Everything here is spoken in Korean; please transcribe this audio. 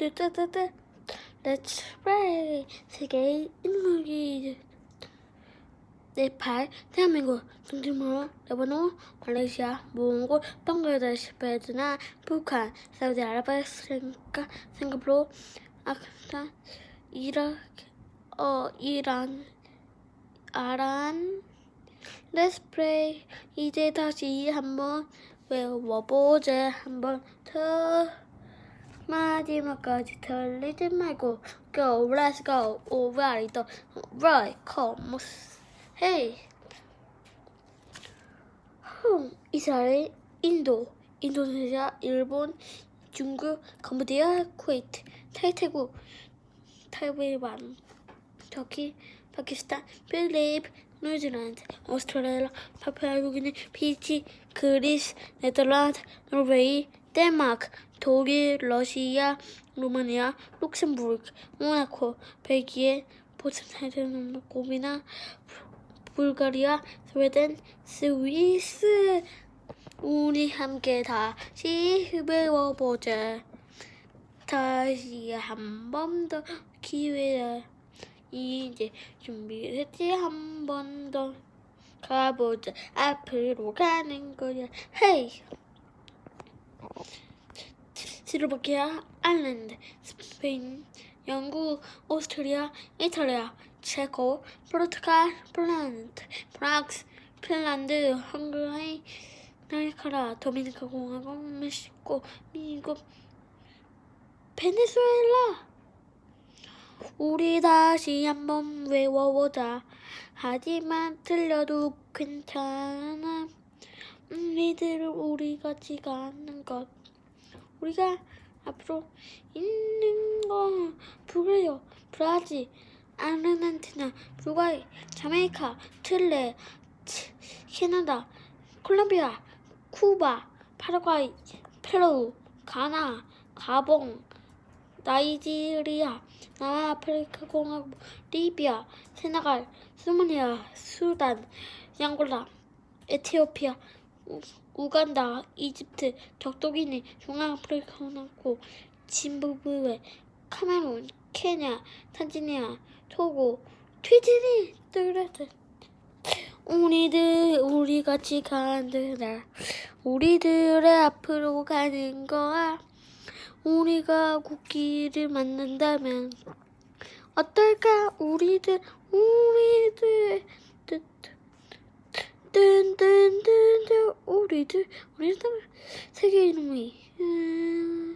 뜨뜨뜨뜨 Let's play 세계의 인물이 네팔, 대한민국, 동티모로, 레바논, 말레이시아, 몽골, 방글라데시, 베트남, 북한, 사우디아라비아, 싱가포르, 아프간, 이라크, 어, 이란, 아란, Let's play. 이제 다시 한번 외워보자. 한번 더. 마지막까지 틀리지 말고 Go, let's go 오브라이더 Right, come Hey. 흠, 이스라엘, 인도, 인도네시아, 일본, 중국, 캄보디아, 쿠웨이트, 타이태국, 타이완, 터키, 파키스탄, 필리핀, 뉴질랜드, 오스트레일리아, 파푸아뉴기니, 피지, 그리스, 네덜란드, 노르웨이, 덴마크, 독일, 러시아, 루마니아, 룩셈부르크, 모나코, 벨기에, 보스니아헤르체고비나, 불가리아, 스웨덴, 스위스. 우리 함께 다시 배워보자. 다시 한 번 더 기회야. 이제 준비됐지 한 번 더 가보자. 앞으로 가는 거야. 헤이. 스로바키아, 아일랜드, 스페인, 영국, 오스트리아, 이탈리아, 체코, 포르투갈, 폴란드, 프랑스, 핀란드, 헝가리, 나이카라, 도미니카 공화국, 멕시코, 미국, 베네수엘라. 우리 다시 한번 외워보자. 하지만 틀려도 괜찮아. 우리들을 우리 같지가 않는 것. 우리가 앞으로 있는 거 불가요, 브라질, 아르헨티나, 우루과이, 자메이카, 치- 캐나다, 콜롬비아, 쿠바, 파라과이, 페루, 가나, 가봉, 나이지리아, 남아프리카 공화국, 리비아, 세네갈, 소마리아, 수단, 앙골라, 에티오피아, 우, 우간다, 이집트, 적도기니, 중앙아프리카 공화국, 짐바브웨, 카메룬, 케냐, 탄자니아, 토고, 튀지니, 뜨르르. 우리들 우리 같이 간다. 우리들의 앞으로 가는 거야. 우리가 국기를 만든다면 어떨까? 우리들 우리들 뜬뜬뜬뜬 우리들 우리들 세계 이름이 음,